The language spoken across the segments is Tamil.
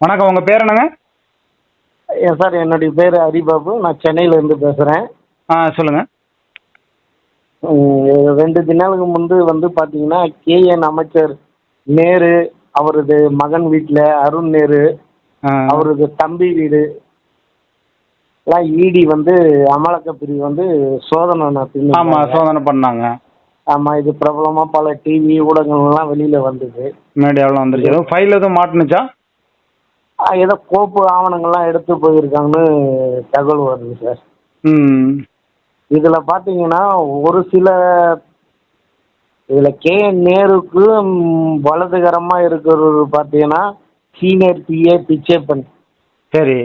வணக்கம் உங்கள் பேர் என்னங்க? ஏன் சார் என்னுடைய பேர் ஹரிபாபு. நான் சென்னையிலேருந்து பேசுகிறேன் ஆ சொல்லுங்கள் ரெண்டு தினாளுக்கு முன்பு வந்து பார்த்தீங்கன்னா கேஎன் அமைச்சர் நேரு அவரது மகன் வீட்டில் அருண் நேரு அவரது தம்பி வீடு எல்லாம் இடி வந்து அமலாக்க பிரிவு வந்து சோதனை நடத்தி ஆமாம் சோதனை பண்ணாங்க. ஆமாம் இது பிரபலமாக பல டிவி ஊடகங்கள்லாம் வெளியில் வந்தது. மீடியாவில் வந்துருச்சு எதுவும் ஃபைல் எதுவும் மாட்டுனுச்சா? ஏதோ கோப்பு ஆவணங்கள்லாம் எடுத்து போயிருக்காங்கன்னு தகவல் வருது சார். ம். இதில் பார்த்தீங்கன்னா ஒரு சில இதில் கே நேருக்கு ம், வலதுகரமாக இருக்கிறவர் பார்த்தீங்கன்னா சீனியர் பிஏ பிச்சைப்பன். சரி.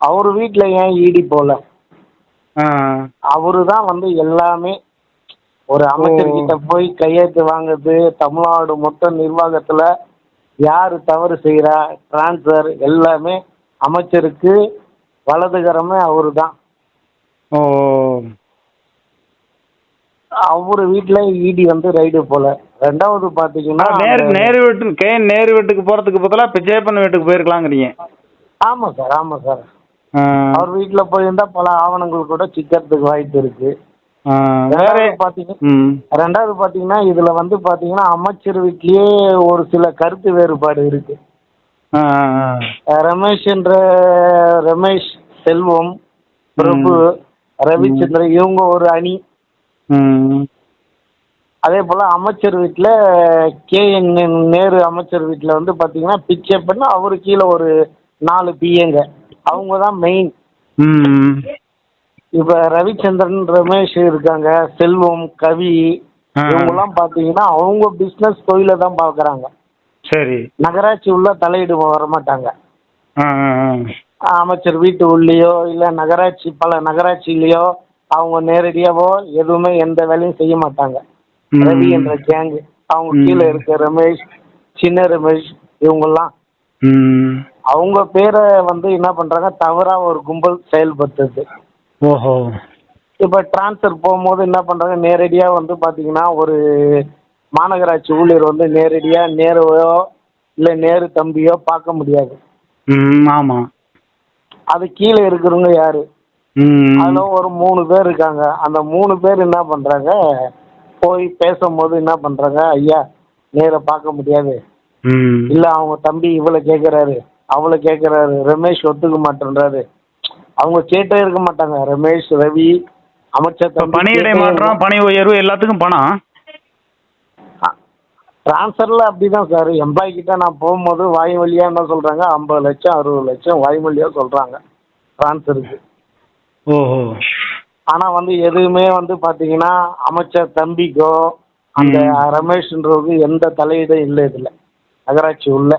அவர் வீட்டில் ஏன் ஈடி போகல? ஆ. அவரு தான் வந்து எல்லாமே ஒரு அமைச்சர்கிட்ட போய் கையெழுத்து வாங்குறது தமிழ்நாடு மொத்த நிர்வாகத்தில் யார் தவறு செய்கிறா ட்ரான்ஸ்ஃபர் எல்லாமே அமைச்சருக்கு வலதுகரமே அவரு தான் ஓ. அவர் வீட்டில் இடி வந்து ரைடு போல. ரெண்டாவது பார்த்தீங்கன்னா நேரு நேரு வீட்டு கே நேரு வீட்டுக்கு போகிறதுக்கு பதிலாக பிச்சையப்பன் வீட்டுக்கு போயிருக்கலாங்கிறீங்க. ஆமாம் சார் ஆமாம் சார். அவர் வீட்டில் போயிருந்தா பல ஆவணங்கள் கூட சிக்கிறதுக்கு வாய்ப்பு இருக்கு. ஆ, வேற ம். ரெண்டாவது பார்த்தீங்கன்னா இதில் வந்து பார்த்தீங்கன்னா அமைச்சர் வீட்லேயே ஒரு சில கருத்து வேறுபாடு இருக்கு. ஆ. ரமேஷ்ன்ற ரமேஷ் செல்வம் பிரபு ரவிச்சந்திரன் இவங்க ஒரு அணி. அதே போல் அமைச்சர் வீட்டில் கே என் நேரு அமைச்சர் வீட்டில் வந்து பார்த்தீங்கன்னா பிச்சைப்பன் அவரு கீழே ஒரு நாலு பிஏங்க அவங்க தான் மெயின் இப்போ ரவிச்சந்திரன் ரமேஷ் இருக்காங்க செல்வம் கவி. இவங்கெல்லாம் பார்த்தீங்கன்னா அவங்க பிஸ்னஸ் தொழிலை தான் பார்க்குறாங்க சரி. நகராட்சி உள்ள தலையிட வர மாட்டாங்க ஆ ஆ, ஆ. அமைச்சர் வீட்டு உள்ளேயோ இல்லை நகராட்சி பல நகராட்சியிலையோ அவங்க நேரடியாவோ எதுவுமே எந்த வேலையும் செய்ய மாட்டாங்க. ரவி என்ற கேங்கு அவங்க கீழே இருக்க ரமேஷ் சின்ன ரமேஷ் இவங்கெல்லாம். அவங்க பேரை வந்து என்ன பண்ணுறாங்க தவறாக ஒரு கும்பல் செயல்படுத்துது. ஓஹோ. இப்போ ட்ரான்ஸ்ஃபர் போகும்போது என்ன பண்ணுறாங்க நேரடியாக வந்து பார்த்தீங்கன்னா ஒரு மாநகராட்சி ஊழியர் வந்து நேரடியாக நேருவையோ இல்லை நேரு தம்பியோ பார்க்க முடியாது. ம் ஆமாம் அது கீழே இருக்கிறவங்க யாரு? அதில் ஒரு மூணு பேர் இருக்காங்க. அந்த மூணு பேர் என்ன பண்ணுறாங்க போய் பேசும்போது என்ன பண்ணுறாங்க ஐயா நேரை பார்க்க முடியாது. இல்லை அவங்க தம்பி இவளை கேட்குறாரு அவளை கேட்குறாரு ரமேஷ் ஒத்துக்க மாட்டேன்றாரு. அவங்க கேட்டே இருக்க மாட்டாங்க. ரமேஷ் ரவி அமைச்சர் இப்போ பணியிடை கேட்டே மாற்றம் பணி உயர்வு எல்லாத்துக்கும் பணம். ட்ரான்ஸ்ஃபரில் அப்படி தான் சார் எம்ப்ளாயி கிட்ட நான் போகும்போது வாய் வழியாக என்ன சொல்கிறாங்க ஐம்பது லட்சம் அறுபது லட்சம் வாய் வழியாக சொல்கிறாங்க ட்ரான்ஸ்ஃபருக்கு ஓஹோ. ஆனால் வந்து எதுவுமே வந்து பார்த்தீங்கன்னா அமைச்சர் தம்பிக்கோ அந்த ரமேஷ்ன்றவருக்கு எந்த தலையீடும் இல்லை இதில். நகராட்சி உள்ள.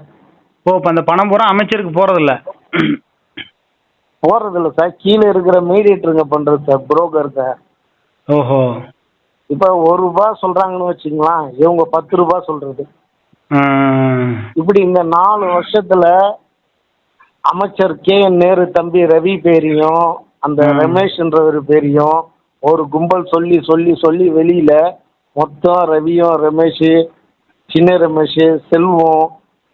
ஓ இப்போ அந்த பணம் பூரா அமைச்சருக்கு போகிறதில்ல போகிறதில்ல சார் கீழே இருக்கிற மீடியேட்டருங்க பண்ணுறது சார் புரோக்கருங்க ஓஹோ இப்போ ஒரு ரூபா சொல்கிறாங்கன்னு வச்சுங்களேன் இவங்க பத்து ரூபா சொல்கிறது. இப்படி இந்த நாலு வருஷத்துல அமைச்சர் கே என் நேரு தம்பி ரவி பேரையும் அந்த ம். ரமேஷ்ன்றவர் பேரையும் ஒரு கும்பல் சொல்லி சொல்லி சொல்லி வெளியில மொத்தம் ரவியும் ரமேஷ் சின்ன ரமேஷ் செல்வம்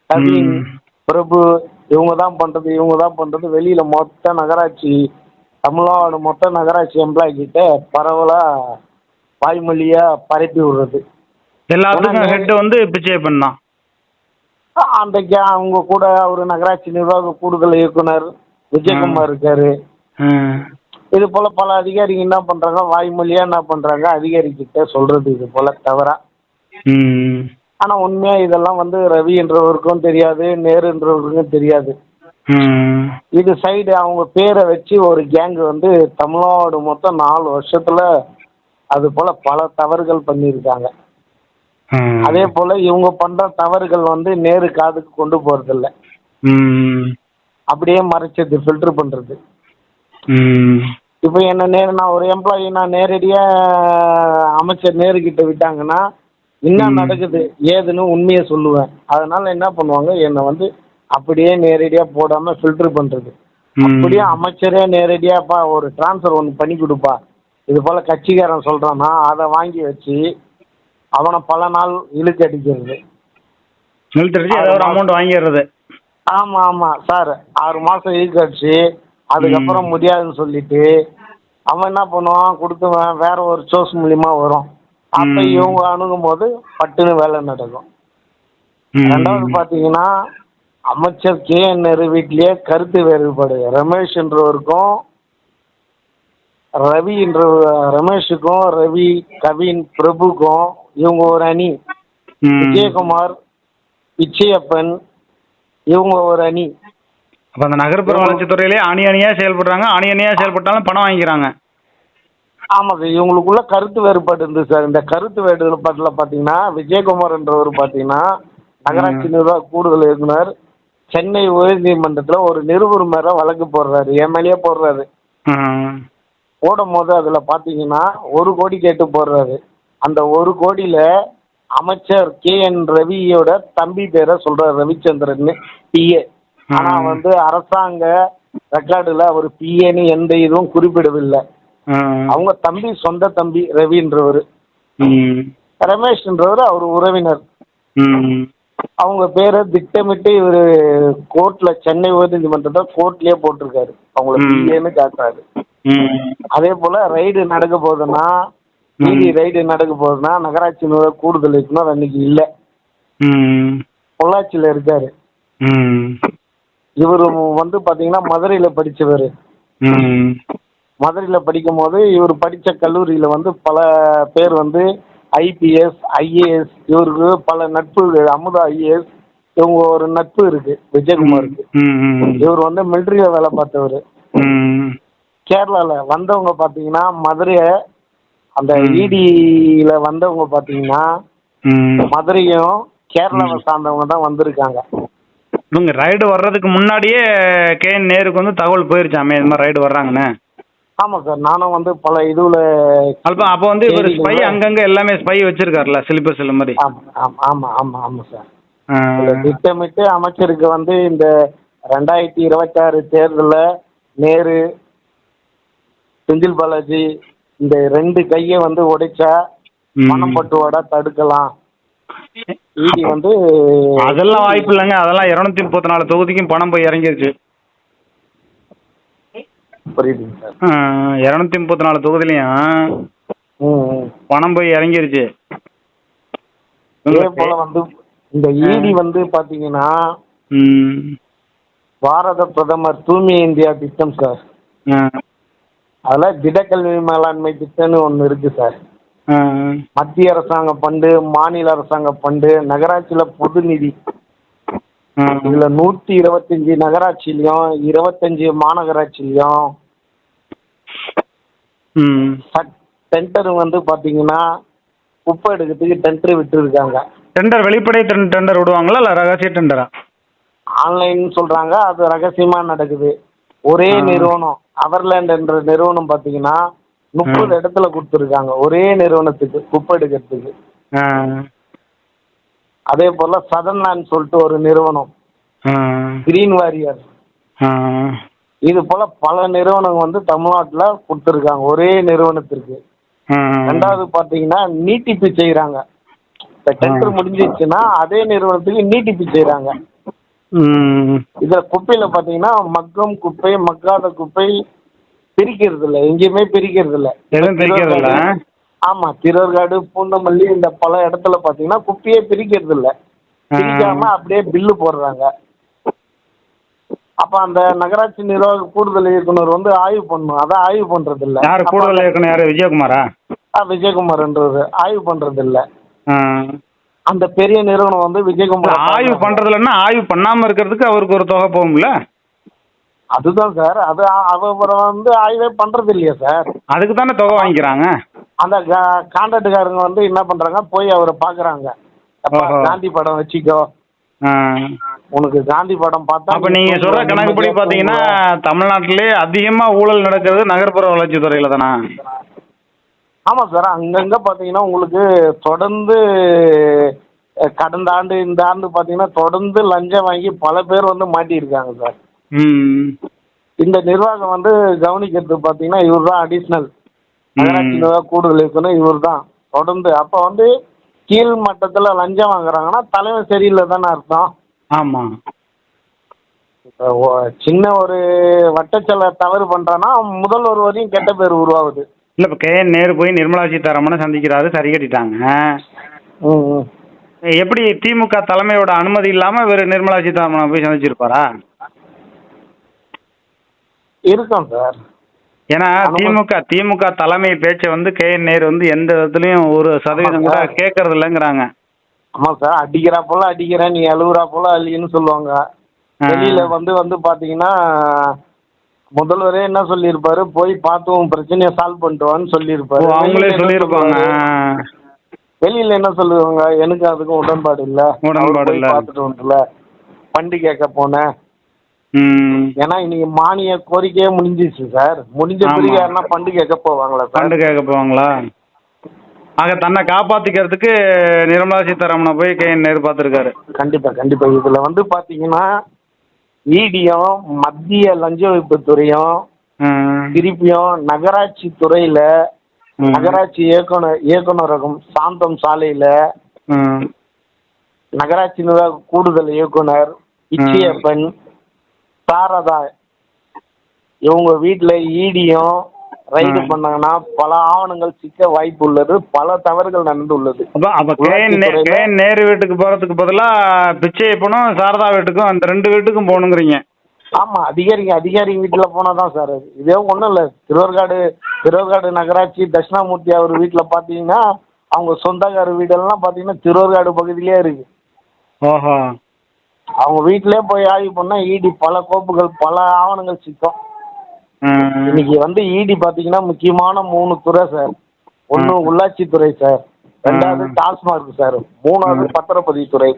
கவின் ம். பிரபு இவங்க தான் பண்றது இவங்க தான் பண்றது. வெளியில மொத்த நகராட்சி தமிழ்நாடு மொத்த நகராட்சி எம்ப்ளாய் கிட்ட பரவலா வாய்மொழியா பரப்பி விடுறது. எல்லாத்துக்கும் ஹெட் வந்து பிச்சையப்பன் தான் அந்த கே அவங்க கூட ஒரு நகராட்சி நிர்வாக கூடுதல் இயக்குனர் விஜயகுமார் இருக்காரு. இது போல பல அதிகாரிங்க என்ன பண்றாங்க? வாய்மொழியா என்ன பண்றாங்க? அதிகாரி கிட்ட சொல்றது இது போல தவறா. ஆனா உண்மையா இதெல்லாம் வந்து ரவி என்றவருக்கும் தெரியாது நேருன்றவருக்கும் தெரியாது. ம். இது சைடு அவங்க பேரை வச்சு ஒரு கேங் வந்து தமிழ்நாடு மொத்தம் நாலு வருஷத்துல அது போல பல தவறுகள் பண்ணியிருக்காங்க. அதே போல இவங்க பண்ற தவறுகள் வந்து நேரு காதுக்கு கொண்டு போறதில்ல. ம். அப்படியே மறைச்சது ஃபில்டர் பண்றது. இப்போ என்ன நேரு நான் ஒரு எம்ப்ளாயி நான் நேரடியாக அமைச்சர் நேருக்கிட்ட விட்டாங்கன்னா என்ன. நடக்குது ஏதுன்னு உண்மையை சொல்லுவேன். அதனால என்ன பண்ணுவாங்க என்னை வந்து அப்படியே நேரடியாக போடாமல் ஃபில்டர் பண்ணுறது. அப்படியே அமைச்சரே நேரடியாப்பா ஒரு ட்ரான்ஸ்ஃபர் ஒன்று பண்ணி கொடுப்பா. இது போல் கட்சிக்காரன் சொல்கிறான்னா அதை வாங்கி வச்சு அவனை பல நாள் இழுக்கு அடிக்கிறது. இழுத்தடிச்சு ஒரு அமௌண்ட் வாங்கிடுறது. ஆமா ஆமா சார். ஆறு மாசம் ஈக்கடிச்சு அதுக்கப்புறம் முடியாதுன்னு சொல்லிட்டு அவன் என்ன பண்ணுவான் கொடுத்துவன் வேற ஒரு சோர்ஸ் மூலியமா வரும். அப்ப. இவங்க அணுகும் போது பட்டுன்னு வேலை நடக்கும். ரெண்டாவது பாத்தீங்கன்னா அமைச்சர் கே என் நேரு வீட்லயே கருத்து வேறுபாடு ரமேஷ்ன்றவருக்கும் ரவி என்ற ரமேஷுக்கும் ரவி கவின் பிரபுக்கும் இவங்க ஒரு அணி. விஜயகுமார் பிச்சையப்பன் இவங்க ஒரு அணி அப்ப அந்த நகர்ப்புற வளர்ச்சித்துறையிலே அணி அணியா செயல்படுறாங்க அணி அணியா செயல்பட்டாலும் பணம் வாங்கிக்கிறாங்க ஆமா சார். இவங்களுக்குள்ள கருத்து வேறுபாடு இருந்தது சார். இந்த கருத்து வேறுபாட்டில் பார்த்தீங்கன்னா விஜயகுமார்ன்றவர் பார்த்தீங்கன்னா நகராட்சி நிர்வாக கூடுதல் இயக்குனர் சென்னை உயர்நீதிமன்றத்தில் ஒரு நிருபர் மேல வழக்கு போடுறாரு. என் மேலேயே போடுறாரு. போடும் போது அதில் பார்த்தீங்கன்னா ஒரு கோடி கேட்டு போடுறாரு. அந்த ஒரு கோடியில் அமைச்சர் கே என் ரவியோட தம்பி பேரை சொல்றாரு ரவிச்சந்திரன் பிஏ ஆனால். வந்து அரசாங்க ரெக்கார்டில் அவர் பிஏன்னு எந்த இதுவும் குறிப்பிடவில்லை. அவங்க தம்பி சொந்த தம்பி ரவின்றவர். ரமேஷ்ன்றவர் அவர் உறவினர். அவங்க பேரை திட்டமிட்டு இவர் கோர்ட்ல சென்னை உயர்நீதிமன்றத்தில் கோர்ட்லயே போட்டிருக்காரு அவங்கள. பிஏன்னு காட்டுறாரு. அதே போல ரைடு நடக்க போகுதுன்னா நீதி ரைடு நடக்க போகுதுன்னா நகராட்சி நிர்வாக கூடுதல் இயக்குனர் அன்னைக்கு இல்லை. பொள்ளாச்சியில் இருக்காரு. இவர் வந்து பார்த்தீங்கன்னா மதுரையில் படித்தவர் ம். மதுரையில் படிக்கும் போது இவர் படித்த கல்லூரியில் வந்து பல பேர் வந்து ஐபிஎஸ் ஐஏஎஸ் இவருக்கு பல நட்பு அமுதா ஐஏஎஸ் இவங்க ஒரு நட்பு இருக்கு விஜயகுமாருக்கு. இவர் வந்து மிலிட்ரியில் வேலை பார்த்தவர் ம். கேரளாவில் வந்தவங்க பார்த்தீங்கன்னா மதுரையை அந்த. இடியில் வந்தவங்க பார்த்தீங்கன்னா. மதுரையும் கேரளாவை சார்ந்தவங்க தான் வந்திருக்காங்க இவங்க ரைடு வர்றதுக்கு முன்னாடியே கே நேருக்கு வந்து தகவல் போயிருச்சாமே இது மாதிரி ரைடு வர்றாங்கன்னு ஆமாம் சார் நானும் வந்து பல இதுவில் அப்போ அப்போ வந்து இவர் சரிங்க. ஸ்பை அங்கங்க எல்லாமே ஸ்பை வச்சிருக்காருல்ல சிலிப்பர் செல் மாதிரி ஆமாம் ஆமாம் ஆமாம் ஆமாம் ஆமாம் சார். இதுல திட்டமிட்டு அமைச்சருக்கு வந்து இந்த ரெண்டாயிரத்தி இருபத்தாறு தேர்தலில் நேரு செந்தில் பாலாஜி இந்த ரெண்டு கையை வந்து உடைச்சா. பணம் பட்டுவாடா தடுக்கலாம் வந்து அதெல்லாம் வாய்ப்பு இல்லைங்க அதெல்லாம் இரநூத்தி முப்பத்தி நாலு தொகுதிக்கும் பணம் போய் இறங்கிருச்சு சார் இரநூத்தி முப்பத்தி நாலு தொகுதிலையும் ம் ம். பணம் போய் இறங்கிருச்சு இதே போல வந்து இந்த இடி வந்து பாத்தீங்கன்னா. பாரத பிரதமர் தூய்மை இந்தியா திட்டம் சார் ஆ. அதில் திடக்கல்வி மேலாண்மை திட்டம்னு ஒன்று இருக்கு சார். மத்திய அரசாங்க ஃபண்டு மாநில அரசாங்க ஃபண்டு நகராட்சியில் பொது நிதி. இதுல நூத்தி இருபத்தஞ்சு நகராட்சியிலையும் இருபத்தஞ்சு மாநகராட்சியிலையும் ம். டெண்டர் வந்து பாத்தீங்கன்னா குப்பை எடுக்கிறதுக்கு டெண்டர் விட்டுருக்காங்க டெண்டர் வெளிப்படை டெண்டர் விடுவாங்களா இல்லை ரகசிய டெண்டரா ஆன்லைன் சொல்றாங்க அது ரகசியமா நடக்குது ஒரே. நிறுவனம் அவர்லேண்ட் என்ற நிறுவனம் பாத்தீங்கன்னா முப்பது. இடத்துல கொடுத்துருக்காங்க ஒரே நிறுவனத்துக்கு குப்பை எடுக்கிறதுக்கு. அதே போல சதன்லாண்ட் சொல்லிட்டு ஒரு நிறுவனம். Green warrior. இது போல பல நிறுவனங்கள் வந்து தமிழ்நாட்டுல கொடுத்துருக்காங்க ஒரே நிறுவனத்திற்கு. ரெண்டாவது பாத்தீங்கன்னா நீட்டிப்பு செய்யறாங்க இந்த டெண்டர் ஆ. முடிஞ்சிருச்சுன்னா அதே நிறுவனத்துக்கு நீட்டிப்பு செய்யறாங்க ம். இதுல குப்பையில பாத்தீங்கன்னா மக்கும் குப்பை மக்காத குப்பை பிரிக்கிறது இல்ல எங்கேயுமே பிரிக்கிறது இல்ல எதுவும் பிரிக்கிறது இல்ல? ஆமா திருவர்காடு பூந்தமல்லி இந்த பல இடத்துல பாத்தீங்கன்னா குப்பையே பிரிக்கிறது இல்ல. பிரிக்காம அப்படியே பில்லு போடுறாங்க அப்ப அந்த நகராட்சி நிர்வாக கூடுதல் இயக்குனர் வந்து ஆய்வு பண்ணணும் அதான் ஆய்வு பண்றது இல்ல யார் கூடுதல் இயக்குனர் யார்? விஜயகுமாரா? ஆ, விஜயகுமார்ன்றது. ஆய்வு பண்றது இல்ல. அந்த பெரிய நிறுவனம் வந்து விஜயகுமார் ஆய்வு பண்றது இல்லைன்னா ஆய்வு பண்ணாம இருக்கிறதுக்கு அவருக்கு ஒரு தொகை போகும்ல? அதுதான் சார். அது அ- அவர் வந்து ஆய்வே பண்றது இல்லையா சார். அதுக்கு தானே தொகை வாங்கிக்கிறாங்க? அந்த கான்ட்ராக்டுக்காரங்க வந்து என்ன பண்றாங்க? போய் அவரை ஓஹோ. காந்தி படம் வச்சுக்கோ. உனக்கு காந்தி படம் பார்த்தா அப்ப நீங்க சொல்ற கணக்குப்படி பாத்தீங்கன்னா தமிழ்நாட்டிலே அதிகமா ஊழல் நடக்கிறது நகர்ப்புற வளர்ச்சி துறையில தானா? ஆமா சார் அங்கங்க பாத்தீங்கன்னா உங்களுக்கு தொடர்ந்து கடந்த ஆண்டு இந்த ஆண்டு பாத்தீங்கன்னா தொடர்ந்து லஞ்சம் வாங்கி பல பேர் வந்து மாட்டியிருக்காங்க சார். இந்த நிர்வாகம் வந்து கவனிக்கிறது பாத்தீங்கன்னா இவர் தான் அடிஷ்னல் நகராட்சி. நிர்வாக கூடுதல் இயக்குனர் இவர் தான் தொடர்ந்து அப்ப வந்து கீழ் மட்டத்துல லஞ்சம் வாங்குறாங்கன்னா தலைவன் சரியில்லை தானே அர்த்தம். ஆமா. இப்போ ஒ- சின்ன ஒரு வட்டச்சல தவறு பண்ணுறான்னா முதல்வர் வரையும் கெட்ட பேர் உருவாகுது. இல்லை இப்போ கே நேரு போய் நிர்மலா சீதாராமனை சந்திக்கிறாரு சரி கட்டிட்டாங்க. எப்படி திமுக தலைமையோட அனுமதி இல்லாமல் இவர் நிர்மலா சீதாராமனை போய் சந்திச்சிருப்பாரா? இருக்கும் சார். ஏன்னா. திமுக திமுக தலைமை பேச்சை வந்து கே என் நேரு வந்து எந்த விதத்துலையும் ஒரு சதவீதம் கூட. கேட்கறது இல்லைங்கிறாங்க ஆமாம் சார் அடிக்கிறா போல அடிக்கிறேன் நீ அழுகுறா போல அழின்னு சொல்லுவாங்க. வெளியில வந்து வந்து பார்த்தீங்கன்னா முதல்வரே என்ன சொல்லியிருப்பாரு? போய் பார்த்து உன் பிரச்சனையை சால்வ் பண்ணிட்டு வான்னு சொல்லியிருப்பாரு அவங்களே வெளியில என்ன சொல்லியிருப்பாங்க. சொல்லுவாரு? வெளியில என்ன சொல்லுவாங்க? எனக்கு அதுக்கும் உடன்பாடு இல்ல. உடன்பாடு இல்ல. பார்த்துட்டு வந்துல பண்டி கேட்க போனேன். ம். ஏன்னா இன்னைக்கு மானிய கோரிக்கையே முடிஞ்சிச்சு சார் முடிஞ்ச. பிறகு யாருன்னா பண்டு கேட்க போவாங்களா சார் ஃபண்டு கேட்க போவாங்களா? ஆக தன்னை காப்பாத்திக்கிறதுக்கு நிர்மலா சீதாராமனை போய் கே என் நேரு பார்த்துருக்காரு. கண்டிப்பா கண்டிப்பா. இதுல வந்து பாத்தீங்கன்னா இடியும் மத்திய லஞ்ச ஒழிப்பு துறையும் திருப்பியும் நகராட்சி துறையில நகராட்சி இயக்குனர் இயக்குனரகம் சாந்தம் சாலையில நகராட்சி நிர்வாக கூடுதல் இயக்குனர் இச்சியப்பன் சாரதா இவங்க வீட்டுல ஈடியும் ரைடு. பண்ணாங்கன்னா பல ஆவணங்கள் சிக்க வாய்ப்பு உள்ளது பல தவறுகள் நடந்துள்ளது அப்போ அப்போ கே என் நே உள்ளாட்சித்துறையில- கே என் நேரு வீட்டுக்கு போகிறதுக்கு பதிலாக பிச்சையப்பனும் சாரதா வீட்டுக்கும் அந்த ரெண்டு வீட்டுக்கும் போகணுங்கிறீங்க. ஆமா அதிகாரிங்க அதிகாரிங்க வீட்டுல போனாதான் சார் இதே ஒண்ணும் இல்ல. திருவர்காடு திருவர்காடு நகராட்சி தட்சிணாமூர்த்தி அவர் வீட்டுல பாத்தீங்கன்னா அவங்க சொந்தக்கார வீடெல்லாம் பாத்தீங்கன்னா திருவர்காடு பகுதியிலே இருக்கு. ஓஹோ. அவங்க வீட்டிலே போய் ஆய்வு பண்ணா இடி பல கோப்புகள் பல ஆவணங்கள் சிக்கும். இன்னைக்கு வந்து இடி பாத்தீங்கன்னா முக்கியமான மூணு துறை சார். ஒண்ணு ம். உள்ளாட்சித்துறை சார். ரெண்டாவது ம். டாஸ்மார்க் சார். மூணாவது. பத்திரப்பதிவுத்துறை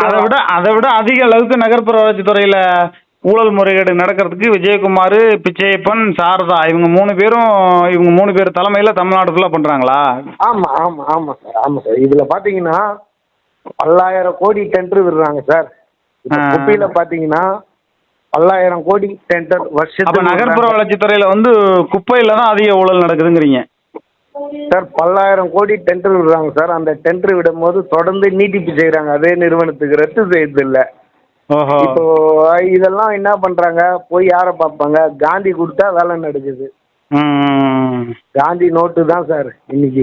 அதை விட அதை விட அதிக அளவுக்கு நகர்ப்புற வளர்ச்சி துறையில ஊழல் முறைகேடு நடக்கிறதுக்கு விஜயகுமார் பிச்சையப்பன் சாரதா இவங்க மூணு பேரும் இவங்க மூணு பேர் தலைமையில தமிழ்நாடு ஃபுல்லாக பண்றாங்களா? ஆமா ஆமா ஆமா சார். ஆமா சார். இதுல பாத்தீங்கன்னா பல்லாயிரம் கோடி டெண்டர் விடுறாங்க சார். குப்பையில பாத்தீங்கன்னா பல்லாயிரம் கோடி டெண்டர் அப்ப வருஷத்துக்கு நகர்ப்புற விடுறாங்க. வளர்ச்சி துறையில வந்து குப்பையில தான் அதிக ஊழல் நடக்குதுங்கிறீங்க. சார் பல்லாயிரம் கோடி டெண்டர் விடுறாங்க சார். அந்த டெண்டர் விடும்போது தொடர்ந்து நீட்டிப்பு செய்யறாங்க அதே நிறுவனத்துக்கு ரத்து செய்யறது இல்ல ஓஹோ. இப்போ இதெல்லாம் என்ன பண்றாங்க? போய் யாரை பார்ப்பாங்க? காந்தி கொடுத்தா வேலை நடக்குது. காந்தி நோட்டு தான் சார் இன்னைக்கு.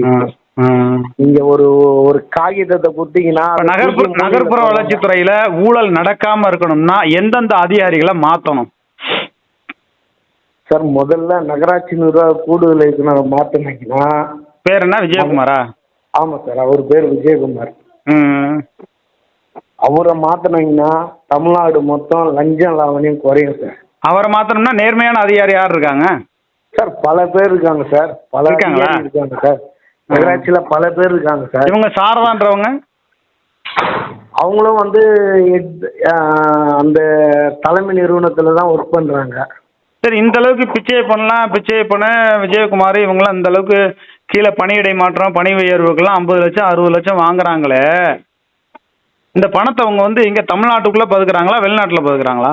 ம். ம். நீங்க ஒரு ஒரு காகிதத்தை கொடுத்தீங்கன்னா நகர்ப்புற நகர்ப்புற மூலையில வளர்ச்சி போடுவாங்க. துறையில ஊழல் நடக்காம இருக்கணும்னா எந்தெந்த அதிகாரிகளை மாத்தணும் சார் முதல்ல நகராட்சி நிர்வாக கூடுதல் இயக்குனர் மாத்தினீங்கன்னா பேர் என்ன விஜயகுமாரா ஆமா சார் அவர் பேர் விஜயகுமார். அவரை மாத்தினீங்கன்னா தமிழ்நாடு மொத்தம் லஞ்சம் லாவணியம் குறையும் சார் அவரை மாத்தணும்னா நேர்மையான அதிகாரி யார் இருக்காங்க சார் பல பேர் இருக்காங்க சார் பல இருக்காங்க சார் நகராட்சியில பல பேர் இருக்காங்க சார். இவங்க சாரதான்றவங்க? அவங்களும் வந்து அந்த தலைமை நிறுவனத்துல தான் ஒர்க் பண்றாங்க. சரி இந்த அளவுக்கு பிச்சை பண்ணலாம் பிச்சை பண்ண விஜயகுமார் இவங்களாம் இந்த அளவுக்கு கீழே பணியிடை மாற்றம் பணி உயர்வுக்கெல்லாம் ஐம்பது லட்சம் அறுபது லட்சம் வாங்குறாங்களே. இந்த பணத்தை அவங்க வந்து இங்கே தமிழ்நாட்டுக்குள்ளே பதுக்குறாங்களா வெளிநாட்டில் பதுக்குறாங்களா?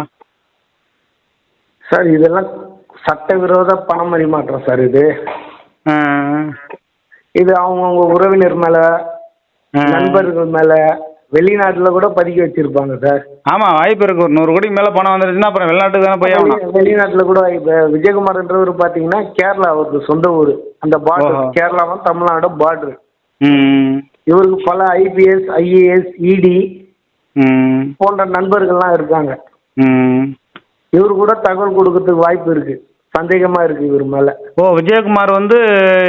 சார் இதெல்லாம் சட்டவிரோத பண பரிமாற்றம் சார் இது. இது அவங்கவுங்க உறவினர் மேல. நண்பர்கள் மேல வெளிநாட்டுல கூட பதுக்கி வச்சிருப்பாங்க சார். ஆமாம் வாய்ப்பு இருக்கு. ஒரு நூறு கோடிக்கு மேலே பணம் வந்துருச்சுன்னா அப்புறம் வெளிநாட்டுக்கு தானே போய் ஆகணும். வெளிநாட்டுல கூட இப்ப விஜயகுமார்ன்றவர் பாத்தீங்கன்னா கேரளா அவருக்கு சொந்த ஊர். அந்த பார்டர். கேரளாவும் தமிழ்நாடு பார்டர் இவருக்கு பல ஐபிஎஸ் ஐஏஎஸ் இடி போன்ற நண்பர்கள்லாம் இருக்காங்க. ம் இவரு கூட தகவல் கொடுக்கறதுக்கு வாய்ப்பு இருக்கு. சந்தேகமா இருக்கு இவர் மேல. ஓ விஜயகுமார் வந்து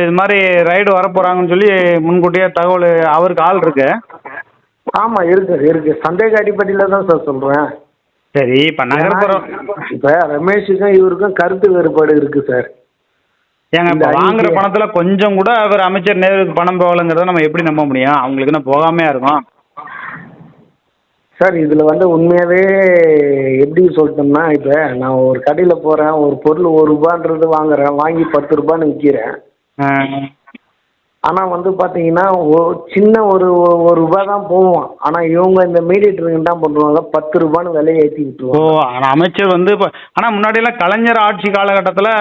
இது மாதிரி ரைடு வரப்போகிறாங்கன்னு சொல்லி முன்கூட்டியே தகவல் அவருக்கு ஆள் இருக்கு. ஆமா இருக்கு இருக்கு. சந்தேக அடிப்படையில தான் சார் சொல்றேன். சரி இப்போ நகர்ப்புறம் இப்ப ரமேஷுக்கும் இவருக்கும் கருத்து வேறுபாடு இருக்கு சார். ஏங்க இப்போ வாங்குற பணத்துல கொஞ்சம் கூட அவர் அமைச்சர் நேருக்கு பணம் போகலைங்கிறத நம்ம எப்படி நம்ப முடியும்? அவங்களுக்கு என்ன போகாமையா இருக்கும். சார் இதுல வந்து உண்மையாவே எப்படி சொல்லிட்டோம்னா இப்ப நான் ஒரு கடையில போறேன் ஒரு பொருள் ஒரு ரூபான்றது வாங்குறேன் வாங்கி பத்து ரூபான்னு விற்கிறேன் ஆ. ஆனா வந்து பாத்தீங்கன்னா ஒ- சின்ன ஒரு ஒரு ரூபாய் தான் போவோம். ஆனா இவங்க இந்த மீடியேட்டருங்க என்ன பண்ணுவாங்க பத்து ரூபான்னு விலையை ஏற்றி ஓ விட்டுருவாங்க. ஆனா அமைச்சர் வந்து இப்போ ஆனால் முன்னாடியெல்லாம் கலைஞர் ஆட்சி காலகட்டத்தில்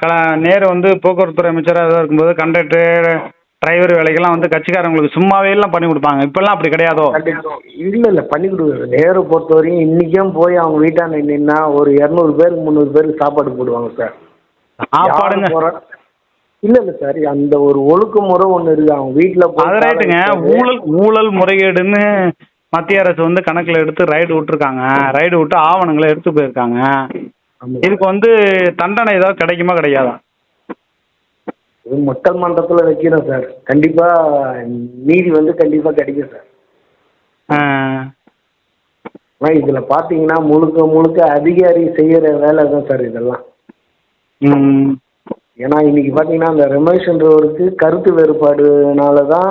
கல நேரு வந்து போக்குவரத்துறை அமைச்சராக இருக்கும்போது கண்டக்டர் டிரைவர் வேலைக்கெல்லாம் வந்து கட்சிக்காரங்களுக்கு சும்மாவே எல்லாம் பண்ணி கொடுப்பாங்க. இப்பெல்லாம் அப்படி கிடையாதோ? இல்ல இல்ல. பண்ணி கொடுக்குறது நேரு பொறுத்த வரையும் இன்னைக்கும் போய் அவங்க வீட்டாண்ட நின்னா ஒரு இரநூறு பேருக்கு முந்நூறு பேருக்கு சாப்பாடு போடுவாங்க சார். சாப்பாடுங்க. இல்ல இல்ல சார். அந்த ஒரு ஒழுங்குமுறை ஒண்ணு இருக்கு. அவங்க வீட்டுல அது ரைட்டுங்க. ஊழல் ஊழல் முறைகேடுன்னு மத்திய அரசு வந்து கணக்கில் எடுத்து ரைடு விட்டுருக்காங்க. ரைடு விட்டு ஆவணங்களை எடுத்து போயிருக்காங்க. இதுக்கு வந்து தண்டனை ஏதாவது கிடைக்குமா கிடையாதா? இது மக்கள் மன்றத்துல வைக்கிறோம் சார். கண்டிப்பா நீதி வந்து கண்டிப்பா கிடைக்கும் சார். ஆ, ஆனா இதுல பாத்தீங்கன்னா முழுக்க முழுக்க அதிகாரி செய்யற வேலை தான் சார் இதெல்லாம். ஏன்னா இன்னைக்கு பாத்தீங்கன்னா அந்த ரமேஷ்ன்றவருக்கு கருத்து வேறுபாடுனால தான்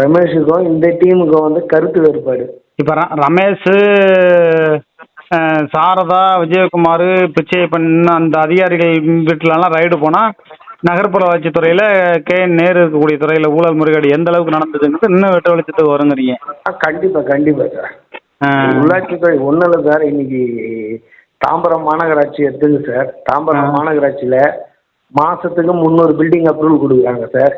ரமேஷுக்கும் இந்த டீமுக்கும் வந்து கருத்து வேறுபாடு. இப்ப ரமேஷ் சாரதா விஜயகுமார் பிச்சையப்பன் அந்த அதிகாரிகள் வீட்டிலலாம் ரைடு போனா நகர்ப்புற வளர்ச்சித்துறையில கே. நேரு இருக்கக்கூடிய துறையில ஊழல் முறைகேடு எந்த அளவுக்கு நடந்ததுங்கிறது இன்னும் வெட்ட வெளிச்சத்துக்கு வருங்கிறீங்க. ஆ, கண்டிப்பா கண்டிப்பா சார். உள்ளாட்சித்துறை ஒன்றும் இல்லை சார். இன்னைக்கு தாம்பரம் மாநகராட்சி எடுத்துங்க சார். தாம்பரம் மாநகராட்சியில் மாசத்துக்கு முந்நூறு பில்டிங் அப்ரூவல் கொடுக்குறாங்க சார்.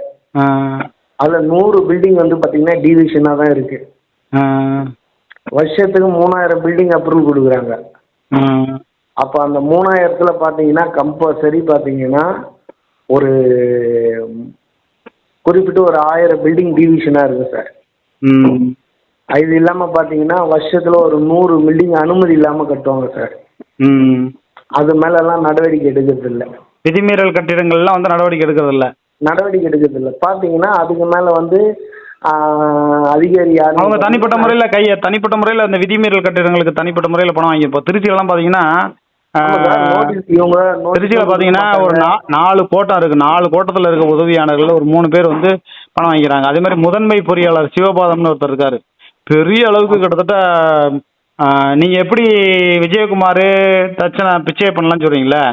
அதில் நூறு பில்டிங் வந்து பார்த்தீங்கன்னா டிவிஷனாக தான் இருக்கு. வருஷத்துக்கு மூணாயிரம் பில்டிங் அப்ரூவல் கொடுக்குறாங்க. அப்போ அந்த மூணாயிரத்தில் பார்த்தீங்கன்னா கம்பல்சரி பார்த்தீங்கன்னா ஒரு குறிப்பிட்ட ஒரு ஆயிரம் பில்டிங் டிவிஷனாக இருக்கு சார் ம், இது இல்லாமல் பார்த்தீங்கன்னா வருஷத்தில் ஒரு நூறு பில்டிங் அனுமதி இல்லாமல் கட்டுவாங்க சார் ம். அது மேலெல்லாம் நடவடிக்கை எடுக்கிறது இல்லை விதிமீறல் கட்டிடங்கள்லாம் வந்து நடவடிக்கை எடுக்கிறது இல்ல நடவடிக்கை எடுக்கிறது இல்லை பார்த்தீங்கன்னா அதுக்கு மேலே வந்து அதிகாரி யாரும் அவங்க தனிப்பட்ட முறையில கைய தனிப்பட்ட முறையில அந்த விதிமீறல் கட்டிடங்களுக்கு தனிப்பட்ட முறையில பணம் வாங்கி இப்போ திருச்சியிலலாம் பாத்தீங்கன்னா திருச்சியில பாத்தீங்கன்னா ஒரு நாலு கோட்டம் இருக்கு. நாலு கோட்டத்துல இருக்க உதவியாளர்கள் ஒரு மூணு பேர் வந்து பணம் வாங்கிக்கிறாங்க. அதே மாதிரி முதன்மை பொறியாளர் சிவபாதம்னு ஒருத்தர் இருக்காரு. பெரிய அளவுக்கு கிட்டத்தட்ட நீங்க எப்படி விஜயகுமார் தச்சனை பிச்சை பண்ணலாம் சொல்றீங்களே.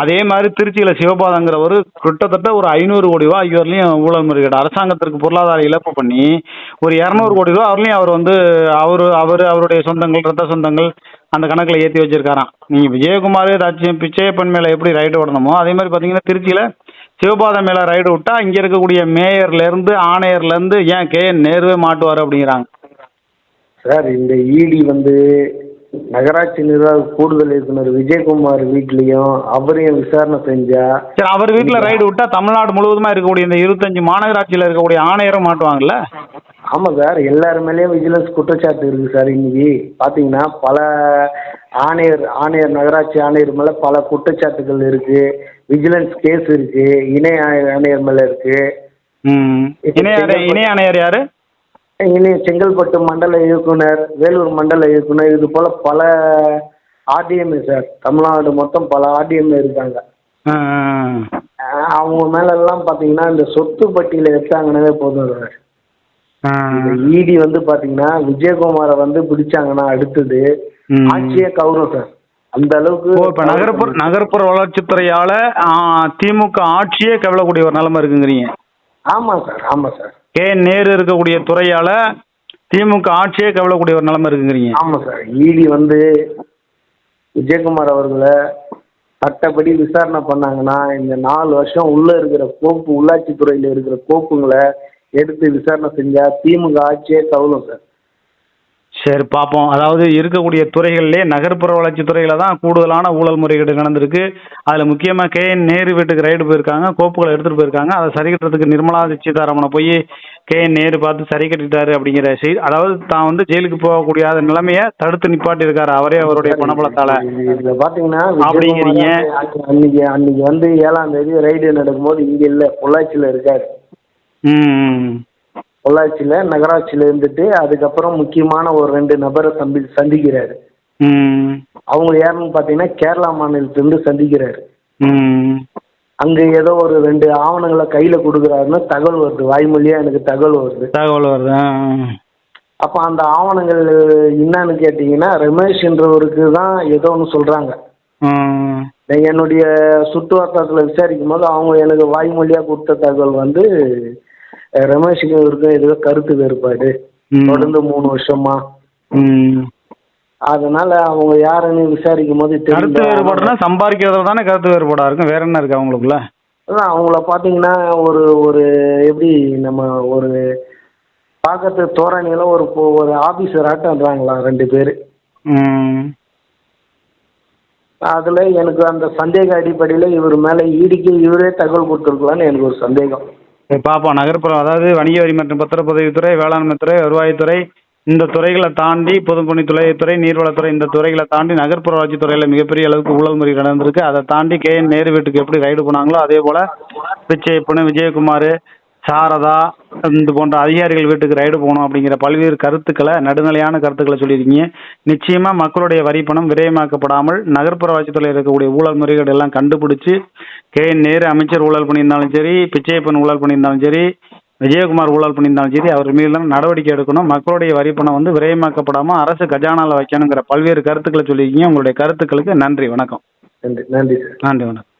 அதே மாதிரி திருச்சியில சிவபாதங்கிறவர் கிட்டத்தட்ட ஒரு ஐநூறு கோடி ரூபா ஐயோர்லையும் ஊழல் முறைகேடு. அரசாங்கத்திற்கு பொருளாதார இழப்பு பண்ணி ஒரு இரநூறு கோடி ரூபா அவர்லையும் அவர் வந்து அவர் அவர் அவருடைய சொந்தங்கள் ரத்த சொந்தங்கள் அந்த கணக்கில் ஏற்றி வச்சிருக்காராம். நீங்க விஜயகுமார் ஏதாச்சும் பிச்சையப்பன் மேல எப்படி ரைடு விடணுமோ அதே மாதிரி பார்த்தீங்கன்னா திருச்சியில சிவபாதம் மேல ரைடு விட்டா இங்க இருக்கக்கூடிய மேயர்ல இருந்து ஆணையர்ல இருந்து ஏன் கே என் நேருவே மாட்டுவார் அப்படிங்கிறாங்க. சார் இந்த இடி வந்து நகராட்சி நிர்வாக கூடுதல் இயக்குனர் விஜயகுமார் வீட்லயும் அவரையும் விசாரணை செஞ்சா சரி அவர் வீட்டில் ரைடு விட்டா தமிழ்நாடு முழுவதுமா இருக்கக்கூடிய இந்த இருபத்தஞ்சு மாநகராட்சியில் இருக்கக்கூடிய ஆணையரும் மாட்டுவாங்கல்ல? ஆமா சார் எல்லார் மேலேயும் விஜிலன்ஸ் குற்றச்சாட்டு இருக்கு சார் இன்னைக்கு. பாத்தீங்கன்னா பல ஆணையர் ஆணையர் நகராட்சி ஆணையர் மேல பல குற்றச்சாட்டுகள் இருக்கு. விஜிலன்ஸ் கேஸ் இருக்கு. இணை ஆணை- ஆணையர் மேல இருக்கு. ம் இணை ஆணை- இணை ஆணையர் யாரு? இனி செங்கல்பட்டு மண்டல இயக்குனர் வேலூர் மண்டல இயக்குனர் இது போல பல ஆர்டிஎம்ஏ சார் தமிழ்நாடு மொத்தம் பல ஆர்டிஎம்ஏ இருக்காங்க. அவங்க மேல எல்லாம் பாத்தீங்கன்னா இந்த சொத்து பட்டியல எடுத்தாங்கன்னாவே போதும் சார் இந்த இடி வந்து பாத்தீங்கன்னா விஜயகுமாரை வந்து பிடிச்சாங்கன்னா அடுத்தது. ஆட்சியே கௌரவம் சார் அந்த அளவுக்கு இப்போ நகர்ப்புற நகர்ப்புற வளர்ச்சித்துறையால திமுக ஆட்சியே கவலக்கூடிய ஒரு நிலைமை இருக்குங்கிறீங்க. ஆமா சார் ஆமா சார் கே நேரு இருக்கக்கூடிய துறையால திமுக ஆட்சியே கவலக்கூடிய ஒரு நிலைமை இருக்குங்கிறீங்க. ஆமா சார். இடி வந்து விஜயகுமார் அவர்களை சட்டப்படி விசாரணை பண்ணாங்கன்னா இந்த நாலு வருஷம் உள்ள இருக்கிற கோப்பு உள்ளாட்சித்துறையில இருக்கிற கோப்புங்களை எடுத்து விசாரணை செஞ்சா திமுக ஆட்சியே கவலும் சார். சரி பார்ப்போம். அதாவது இருக்கக்கூடிய துறைகள்லேயே நகர்ப்புற வளர்ச்சித் துறையில தான் கூடுதலான ஊழல் முறைகேடு நடந்திருக்கு. அதில் முக்கியமாக கே என் நேரு வீட்டுக்கு ரைடு போயிருக்காங்க கோப்புகளை எடுத்துகிட்டு போயிருக்காங்க. அதை சரி கட்டுறதுக்கு நிர்மலா சீதாராமனை போய் கே என் நேரு பார்த்து சரி கட்டிட்டாரு அப்படிங்கிற செய்தி அதாவது தான் வந்து ஜெயிலுக்கு போகக்கூடிய நிலைமையை தடுத்து நிப்பாட்டி இருக்காரு அவரே அவருடைய பணபலத்தால. பாத்தீங்கன்னா அப்படிங்கிறீங்க. அன்னைக்கு அன்னைக்கு வந்து ஏழாம் தேதி ரைடு நடக்கும்போது இங்க இல்ல பொள்ளாச்சியில இருக்காரு. ம். பொள்ளாச்சியில நகராட்சியில இருந்துட்டு அதுக்கப்புறம் முக்கியமான ஒரு ரெண்டு நபரை சந்தி சந்திக்கிறாரு. அவங்க யாருன்னு பாத்தீங்கன்னா கேரளா மாநிலத்திலிருந்து சந்திக்கிறாரு. அங்க ஏதோ ஒரு ரெண்டு ஆவணங்களை கையில கொடுக்குறாருன்னு தகவல் வருது. வாய்மொழியா எனக்கு தகவல் வருது. தகவல் வருது. அப்ப அந்த ஆவணங்கள் என்னன்னு கேட்டீங்கன்னா ரமேஷ்ன்றவருக்கு தான் ஏதோ ஒன்று சொல்றாங்க. என்னுடைய சுற்று வட்டாரத்தில் விசாரிக்கும் போது அவங்க எனக்கு வாய்மொழியா கொடுத்த தகவல் வந்து ரமேஷுக்கு இவருக்கும் ஏதோ கருத்து வேறுபாடு. தொடர்ந்து மூணு வருஷமா. அதனால அவங்க யாருன்னு விசாரிக்கும் போது கருத்து. வேறுபாடுனா சம்பாதிக்கிறதுல தானே கருத்து வேறுபாடா இருக்கும். வேற என்ன இருக்கு அவங்களுக்குள்ள? அதான் அவங்கள பார்த்தீங்கன்னா ஒரு ஒரு எப்படி நம்ம ஒரு பார்க்கறது தோரணையில் ஒரு ஒரு ஆஃபீஸர் ஆட்டம்ன்றாங்களா ரெண்டு பேர். அதில் எனக்கு அந்த சந்தேக அடிப்படையில் இவர் மேலே ஈடிக்கு இவரே தகவல் கொடுத்துருக்கலான்னு எனக்கு ஒரு சந்தேகம். பார்ப்போம் நகர்ப்புறம் அதாவது வணிக வரி மற்றும் பத்திரப்பதிவுத்துறை வேளாண்மைத்துறை வருவாய்த்துறை இந்த துறைகளை தாண்டி பொதுப்பணித்துறை நீர்வளத்துறை இந்த துறைகளை தாண்டி நகர்ப்புற வளர்ச்சித்துறையில் மிகப்பெரிய அளவுக்கு ஊழல் முறை நடந்திருக்கு. அதை தாண்டி கே என் நேரு வீட்டுக்கு எப்படி ரைடு போனாங்களோ அதே போல் பொண்ணு விஜயகுமார் சாரதா இது போன்ற அதிகாரிகள் வீட்டுக்கு ரைடு போகணும் அப்படிங்கிற பல்வேறு கருத்துக்களை நடுநிலையான கருத்துக்களை சொல்லியிருக்கீங்க. நிச்சயமாக மக்களுடைய வரி பணம் விரயமாக்கப்படாமல் நகர்ப்புற வளர்ச்சித்துறையில் இருக்கக்கூடிய ஊழல் முறைகேடு எல்லாம் கண்டுபிடிச்சு கே நேரு அமைச்சர் ஊழல் பண்ணியிருந்தாலும் சரி பிச்சையப்பன் ஊழல் பண்ணியிருந்தாலும் சரி விஜயகுமார் ஊழல் பண்ணியிருந்தாலும் சரி அவர் மீது நடவடிக்கை எடுக்கணும். மக்களுடைய வரி பணம் வந்து விரயமாக்கப்படாமல் அரசு கஜானாவில் வைக்கணுங்கிற பல்வேறு கருத்துக்களை சொல்லியிருக்கீங்க. உங்களுடைய கருத்துக்களுக்கு நன்றி வணக்கம். நன்றி நன்றி நன்றி வணக்கம்.